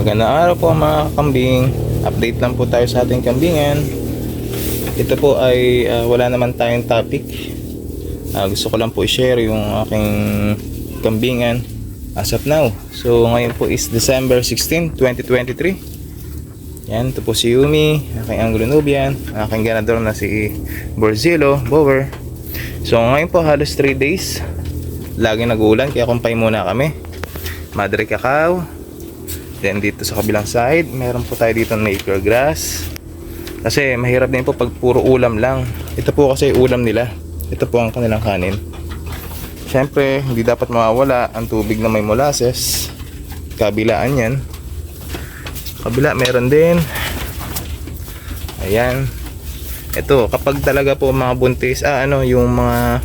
Magandang araw po mga kambing. Update lang po tayo sa ating kambingan. Ito po ay ah, wala naman tayong topic. Ah, gusto ko lang po i-share yung aking kambingan as of now. So ngayon po is December 16, 2023. Yan, ito po si Yumi, aking Anglo Nubian, aking ganador na si Borzillo, Bower. So ngayon po halos 3 days. Lagi nag-uulan kaya kumpay muna kami. Madre Cacao, Then dito sa kabilang side, meron po tayo dito na acre grass. Kasi mahirap din po pag puro ulam lang. Ito po kasi ulam nila. Ito po ang kanilang kanin. Siyempre, hindi dapat mawawala ang tubig na may molasses. Kabilaan yan. Kabila, meron din. Ayan. Ito, kapag talaga po mga buntis, ah ano, yung mga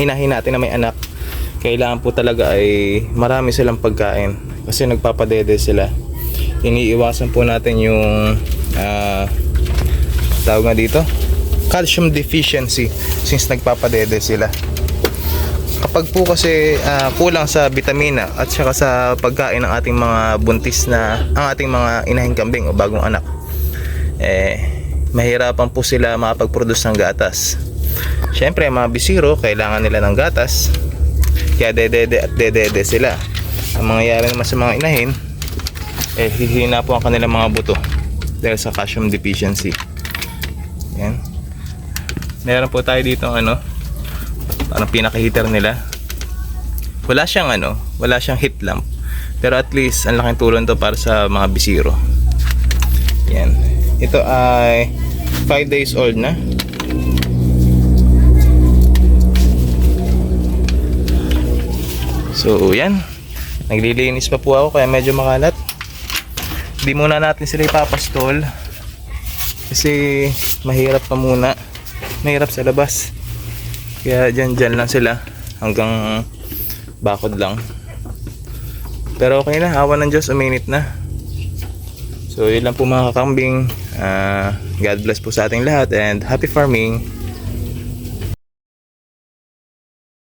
hinahin natin na may anak, kailangan po talaga ay marami silang pagkain kasi nagpapadede sila. Iniiwasan po natin yung ah, tawag nga dito? Calcium deficiency since nagpapadede sila. Kapag po kasi ah, kulang sa vitamina at saka sa pagkain ng ating mga buntis na ang ating mga inahing kambing o bagong anak eh mahirapan po sila makapag-produce ng gatas. Syempre mga bisiro kailangan nila ng gatas kaya dedede at dedede sila. Ang mangyayari naman sa mga inahin eh hihina po ang kanilang mga buto dahil sa calcium deficiency. Yan. Meron po tayo dito ano parang pinaka heater nila. Wala siyang ano wala siyang heat lamp. Pero at least ang laking tulong to para sa mga bisiro. Yan. Ito ay 5 days old na So, yan. Naglilinis pa po ako kaya medyo makalat. Hindi muna natin sila ipapastol. Kasi mahirap pa muna. Mahirap sa labas. Kaya dyan dyan lang sila. Hanggang bakod lang. Pero okay na. Awa ng Diyos. Uminit na. So, yun lang po mga kakambing. Ah, God bless po sa ating lahat and happy farming.